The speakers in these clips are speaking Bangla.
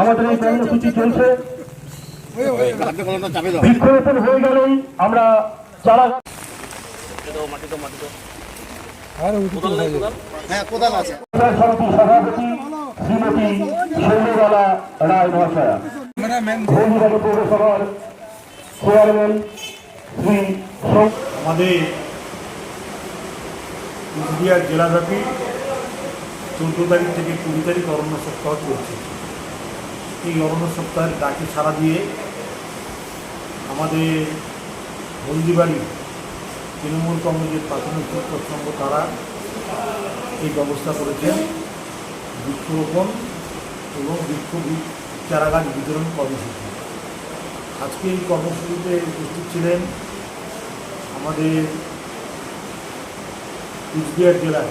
আমাদের এই কর্মসূচি চলছে। বৃক্ষরোপণ হয়ে গেলেই আমরা চারা জেলাব্যাপী চৌদ্দ তারিখ থেকে কুড়ি তারিখ অরণ্য সপ্তাহ চলছে। এই অরণ্য সপ্তাহের ডাকে সাড়া দিয়ে আমাদের হলদিবাড়ি তৃণমূল কংগ্রেসের প্রাথমিক সংঘ তারা এই ব্যবস্থা করেছেন। বৃক্ষরোপণ এবং বৃক্ষ চারাগাছ বিতরণ কর্মসূচি। আজকে এই কর্মসূচিতে উপস্থিত ছিলেন আমাদের কুচবিহার জেলার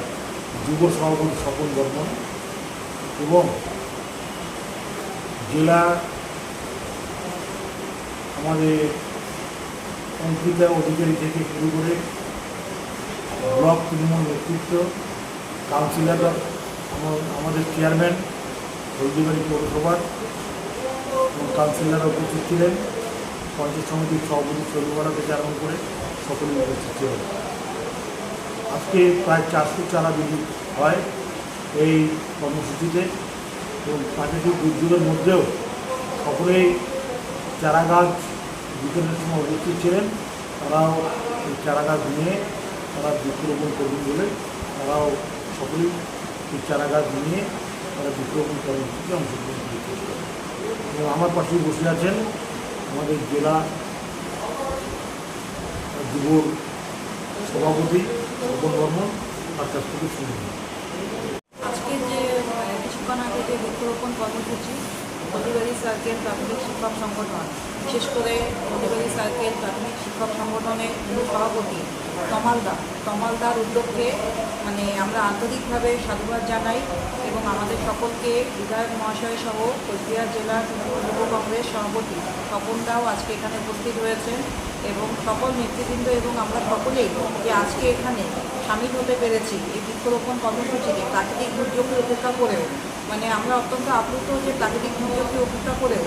যুব সভাপতি স্বপন বর্মন এবং জেলা, আমাদের অঙ্কিতা অধিকারী থেকে শুরু করে ব্লক তৃণমূল নেতৃত্ব, কাউন্সিলর, আমার- আমাদের চেয়ারম্যান হলদিবাড়ি পৌরসভার এবং কাউন্সিলররা উপস্থিত ছিলেন। পঞ্চায়েত সমিতির সভাপতি শৈলবালা থেকে করে সকলেই উপস্থিত ছিলেন। আজকে প্রায় চারশো চারা বিলি হয় এই কর্মসূচিতে। প্রাকৃতিক দুর্যোগের মধ্যেও সকলেই চারা গাছ বিতরণের সময় উপস্থিত ছিলেন। তারাও এই চারা গাছ নিয়ে তারা বৃক্ষরোপণ করবেন বলে তারাও সকলেই এই চারা গাছ নিয়ে তারা বৃক্ষরোপণ কর্মসূচিতে অংশগ্রহণ করছে এবং আমার পাশেই বসে আছেন আমাদের জেলা যুব সভাপতি স্বপন বর্মন, তার কাছ থেকে শুনব আজকে যে মানে কিছুক্ষণ আগে যে বৃক্ষরোপণ কর্মসূচি হলদিবাড়ি সার্কেল প্রাথমিক শিক্ষক সংগঠন। বিশেষ করে হলদিবাড়ি সার্কেল প্রাথমিক শিক্ষক সংগঠনের সভাপতি তমালদা। তমালদার উদ্যোগকে মানে আমরা আন্তরিকভাবে সাধুবাদ জানাই এবং আমাদের সকলকে বিধায়ক মহাশয় সহ কোচবিহার জেলার যুব কংগ্রেস সভাপতি স্বপনদাও আজকে এখানে উপস্থিত হয়েছেন এবং সকল নেতৃবৃন্দ এবং আমরা সকলেই যে আজকে এখানে সামিল হতে পেরেছি এই বৃক্ষরোপণ কর্মসূচিতে প্রাকৃতিক দুর্যোগকে উপেক্ষা করেও মানে আমরা অত্যন্ত আপ্লুত যে প্রাকৃতিক দুর্যোগকে উপেক্ষা করেও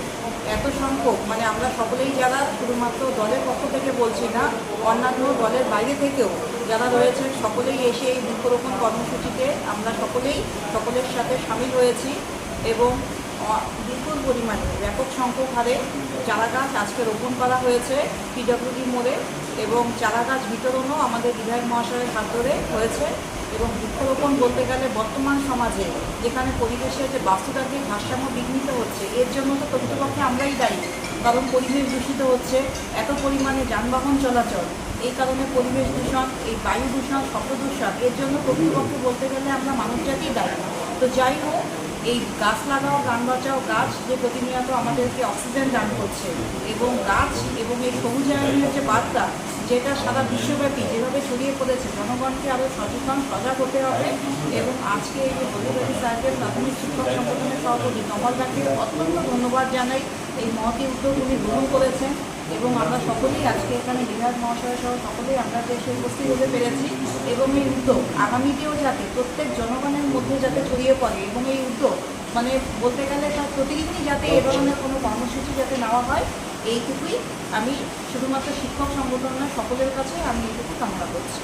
এত সংখ্যক মানে আমরা সকলেই যারা শুধুমাত্র দলের পক্ষ থেকে বলছি না, অন্যান্য দলের বাইরে থেকেও যারা রয়েছেন সকলেই এসে এই বৃক্ষরোপণ কর্মসূচিতে আমরা সকলেই সকলের সাথে সামিল হয়েছি এবং বিপুল পরিমাণে ব্যাপক সংখ্যক হারে চারা গাছ আজকে রোপণ করা হয়েছে পিডব্লিউডি মোড়ে এবং চারা গাছ বিতরণও আমাদের বিধায়ক মহাশয়ের হাত ধরে হয়েছে। এবং বৃক্ষরোপণ বলতে গেলে বর্তমান সমাজে যেখানে পরিবেশের যে বাস্তুতান্ত্রিক ভারসাম্য বিঘ্নিত হচ্ছে, এর জন্য তো প্রকৃতপক্ষে আমরাই দায়ী। কারণ পরিবেশ দূষিত হচ্ছে, এত পরিমাণে যানবাহন চলাচল, এই কারণে পরিবেশ দূষণ, এই বায়ু দূষণ, শব্দ দূষণ, এর জন্য প্রকৃতপক্ষে বলতে গেলে আমরা মানুষজাতিই দায়ী। তো যাই হোক, এই গাছ লাগাও, গান বাঁচাও গাছ যে প্রতিনিয়ত আমাদেরকে অক্সিজেন দান করছে এবং গাছ এবং এই সবুজায়নের যে বার্তা যেটা সারা বিশ্বব্যাপী যেভাবে ছড়িয়ে পড়েছে, জনগণকে আরও সচেতন, সজাগ হতে হবে এবং আজকে এই যে হলিবাড়ি সার্কেল প্রাথমিক শিক্ষক সংগঠনের সভাপতি কমলদাকে অত্যন্ত ধন্যবাদ জানাই। এই মহতি উদ্যোগ উনি গ্রহণ করেছেন এবং আমরা সকলেই আজকে এখানে বিধায়ক মহাশয় সহ সকলেই আমরা দেশে উপস্থিত হতে পেরেছি এবং এই উদ্যোগ আগামীতেও যাতে প্রত্যেক জনগণের মধ্যে যাতে ছড়িয়ে পড়ে এবং এই উদ্যোগ মানে বলতে গেলে তার প্রতিদিনই যাতে এ ধরনের কোনো কর্মসূচি যাতে নেওয়া হয় এইটুকুই। আমি শুধুমাত্র শিক্ষক সংগঠন সকলের কাছে আমি এইটুকু কামনা করছি।